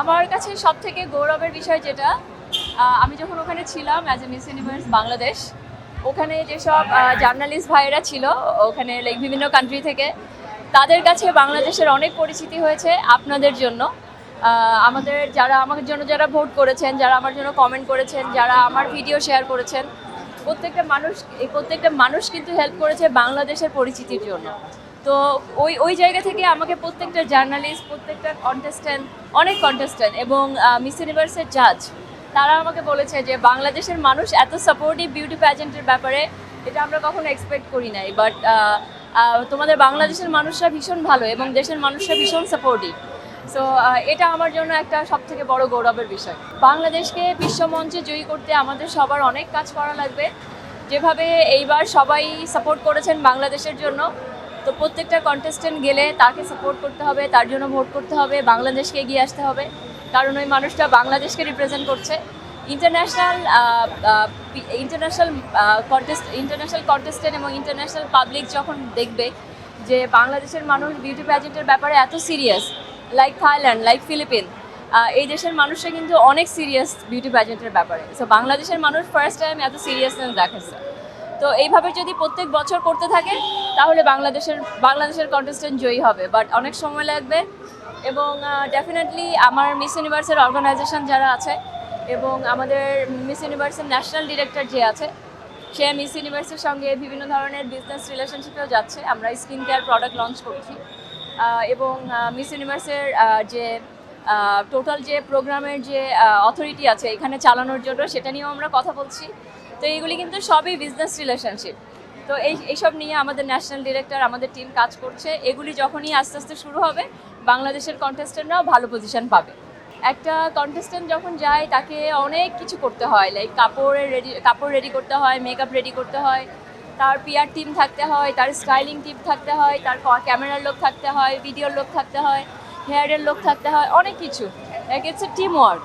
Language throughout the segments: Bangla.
আমার কাছে সব থেকে গৌরবের বিষয় যেটা আমি যখন ওখানে ছিলাম as a Miss Universe Bangladesh ওখানে যেসব জার্নালিস্ট ভাইয়েরা ছিল, ওখানে লাইক বিভিন্ন কান্ট্রি থেকে, তাদের কাছে বাংলাদেশের অনেক পরিচিতি হয়েছে আপনাদের জন্য। আমাদের যারা, আমার জন্য যারা ভোট করেছেন, যারা আমার জন্য কমেন্ট করেছেন, যারা আমার ভিডিও শেয়ার করেছেন, প্রত্যেকটা মানুষ প্রত্যেকটা মানুষ কিন্তু হেল্প করেছে বাংলাদেশের পরিচিতির জন্য। তো ওই ওই জায়গা থেকে আমাকে প্রত্যেকটা জার্নালিস্ট প্রত্যেকটা কন্টেস্ট্যান্ট অনেক কন্টেস্ট্যান্ট এবং মিস ইউনিভার্সের জাজ তারা আমাকে বলেছে যে বাংলাদেশের মানুষ এত সাপোর্টিভ বিউটি প্যাজেন্টের ব্যাপারে, এটা আমরা কখনো এক্সপেক্ট করি নাই। বাট তোমাদের বাংলাদেশের মানুষরা ভীষণ ভালো এবং দেশের মানুষরা ভীষণ সাপোর্টিভ সো এটা আমার জন্য একটা সব থেকে বড় গৌরবের বিষয়। বাংলাদেশকে বিশ্বমঞ্চে জয়ী করতে আমাদের সবার অনেক কাজ করা লাগবে। যেভাবে এইবার সবাই সাপোর্ট করেছেন বাংলাদেশের জন্য তো প্রত্যেকটা কন্টেস্টেন্ট গেলে তাকে সাপোর্ট করতে হবে, তার জন্য ভোট করতে হবে, বাংলাদেশকে এগিয়ে আসতে হবে। কারণ ওই মানুষটা বাংলাদেশকে রিপ্রেজেন্ট করছে। International international contest international contestant এবং ইন্টারন্যাশনাল পাবলিক যখন দেখবে যে বাংলাদেশের মানুষ বিউটি প্যাজেন্টের ব্যাপারে এত serious like Thailand like Philippine এই দেশের মানুষরা কিন্তু অনেক সিরিয়াস বিউটি প্যাজেন্টের ব্যাপারে। সো বাংলাদেশের মানুষ ফার্স্ট টাইম এত সিরিয়াসনেস দেখাচ্ছে। তো এইভাবে যদি প্রত্যেক বছর করতে থাকে তাহলে বাংলাদেশের বাংলাদেশের কন্টেস্টেন্ট জয়ী হবে। বাট অনেক সময় লাগবে এবং ডেফিনেটলি আমার মিস ইউনিভার্সের অর্গানাইজেশন যারা আছে এবং আমাদের মিস ইউনিভার্সের ন্যাশনাল ডিরেক্টর যে আছে, সে মিস ইউনিভার্সের সঙ্গে বিভিন্ন ধরনের বিজনেস রিলেশনশিপেও যাচ্ছে। আমরা স্কিন কেয়ার প্রোডাক্ট লঞ্চ করছি এবং মিস ইউনিভার্সের যে টোটাল যে প্রোগ্রামের যে অথরিটি আছে এখানে চালানোর জন্য, সেটা নিয়েও আমরা কথা বলছি। তো এইগুলি কিন্তু সবই বিজনেস রিলেশনশিপ তো এই, এইসব নিয়ে আমাদের ন্যাশনাল ডিরেক্টর আমাদের টিম কাজ করছে। এগুলি যখনই আস্তে আস্তে শুরু হবে, বাংলাদেশের কন্টেস্টেন্টরাও ভালো পজিশন পাবে। একটা কন্টেস্টেন্ট যখন যায়, তাকে অনেক কিছু করতে হয় লাইক কাপড়ের রেডি কাপড় রেডি করতে হয় মেকআপ রেডি করতে হয়, তার পিআর টিম থাকতে হয়, তার স্টাইলিং টিম থাকতে হয়, তার ক্যামেরার লোক থাকতে হয় ভিডিওর লোক থাকতে হয় হেয়ারের লোক থাকতে হয়, অনেক কিছু। Like it's a team work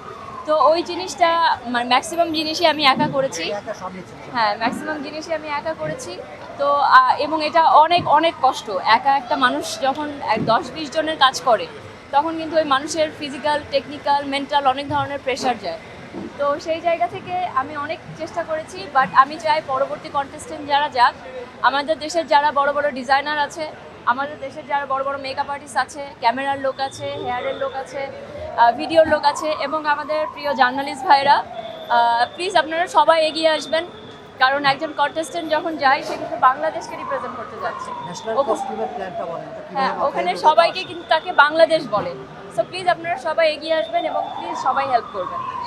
তো ওই জিনিসটা মানে ম্যাক্সিমাম জিনিসই আমি একা করেছি। হ্যাঁ ম্যাক্সিমাম জিনিসই আমি একা করেছি। তো এবং এটা অনেক অনেক কষ্ট। একা একটা মানুষ যখন দশ বিশ জনের কাজ করে, তখন কিন্তু ওই মানুষের ফিজিক্যাল টেকনিক্যাল মেন্টাল অনেক ধরনের প্রেশার যায়। তো সেই জায়গা থেকে আমি অনেক চেষ্টা করেছি বাট আমি চাই পরবর্তী কন্টেস্টেন্ট যারা যাক, আমাদের দেশের যারা বড় বড় ডিজাইনার আছে, আমাদের দেশের যারা বড় বড় মেকআপ আর্টিস্ট আছে ক্যামেরার লোক আছে হেয়ারের লোক আছে ভিডিওর লোক আছে এবং আমাদের প্রিয় জার্নালিস্ট ভাইরা প্লিজ আপনারা সবাই এগিয়ে আসবেন কারণ একজন কন্টেস্টেন্ট যখন যায় সে কিন্তু বাংলাদেশকে রিপ্রেজেন্ট করতে যাচ্ছে। হ্যাঁ ওখানে সবাইকে কিন্তু তাকে বাংলাদেশ বলে। সো প্লিজ আপনারা সবাই এগিয়ে আসবেন এবং প্লিজ সবাই হেল্প করবেন।